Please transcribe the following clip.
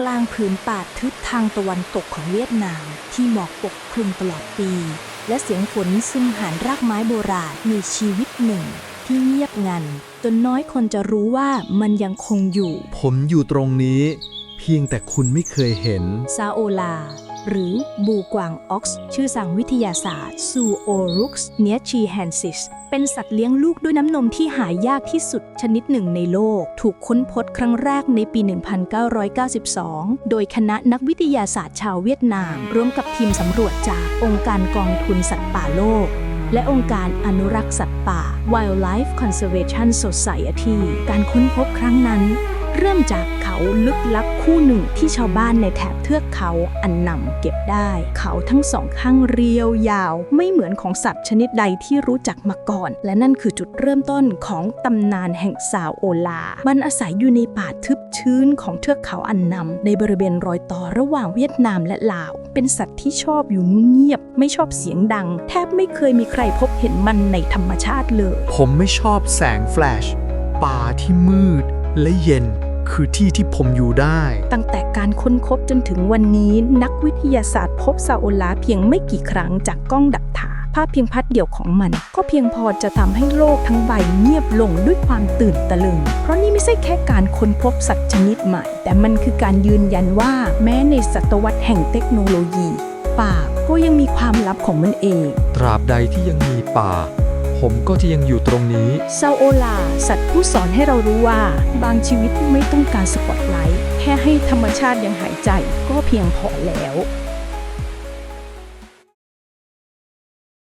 กลางผืนป่าทึบทางตะวันตกของเวียดนาม ที่หมอกปกคลุมตลอดปี และเสียงฝนซึมหานรากไม้โบราณมีชีวิตหนึ่ง ที่เงียบงัน จนน้อยคนจะรู้ว่ามันยังคงอยู่ ผมอยู่ตรงนี้ เพียงแต่คุณไม่เคยเห็น ซาโอลา หรือบูกวางออกซ์ ชื่อสั่งวิทยาศาสตร์ซูโอรุกส์เนียชีแฮนซิสเป็นสัตว์เลี้ยงลูกด้วยน้ำนมที่หายากที่สุดชนิดหนึ่งในโลก ถูกค้นพบครั้งแรกในปี 1992 โดยคณะนักวิทยาศาสตร์ชาวเวียดนาม ร่วมกับทีมสำรวจจากองค์การกองทุนสัตว์ป่าโลกและองค์การอนุรักษ์สัตว์ป่า Wildlife Conservation Society การค้นพบครั้งนั้น เริ่มจากเขาลึกลับคู่หนึ่งที่ชาวบ้านในแถบเทือกเขาอันนำเก็บได้ เขาทั้งสองข้างเรียวยาว ไม่เหมือนของสัตว์ชนิดใดที่รู้จักมาก่อน และนั่นคือจุดเริ่มต้นของตำนานแห่งสาวโอลา มันอาศัยอยู่ในป่าทึบชื้นของเทือกเขาอันนำในบริเวณรอยต่อระหว่างเวียดนามและลาว เป็นสัตว์ที่ชอบอยู่เงียบ ไม่ชอบเสียงดัง แทบไม่เคยมีใครพบเห็นมันในธรรมชาติเลย ผมไม่ชอบแสงแฟลชป่าที่มืดและเย็น คือที่ที่ผมอยู่ได้ ตั้งแต่การค้นพบจนถึงวันนี้ นักวิทยาศาสตร์พบซาโอลาเพียงไม่กี่ครั้งจากกล้องดักถ่าภาพเพียงพัดเดียวของมัน ก็เพียงพอจะทำให้โลกทั้งใบเงียบลงด้วยความตื่นตะลึง เพราะนี่ไม่ใช่แค่การค้นพบสัตว์ชนิดใหม่ แต่มันคือการยืนยันว่าแม้ในศตวรรษแห่งเทคโนโลยี ป่าก็ยังมีความลับของมันเอง ตราบใดที่ยังมีป่า ผมก็จะยังอยู่ตรงนี้ซาโอลา สัตว์ผู้สอนให้เรารู้ว่า บางชีวิตไม่ต้องการสปอตไลท์ แค่ให้ธรรมชาติยังหายใจก็เพียงพอแล้ว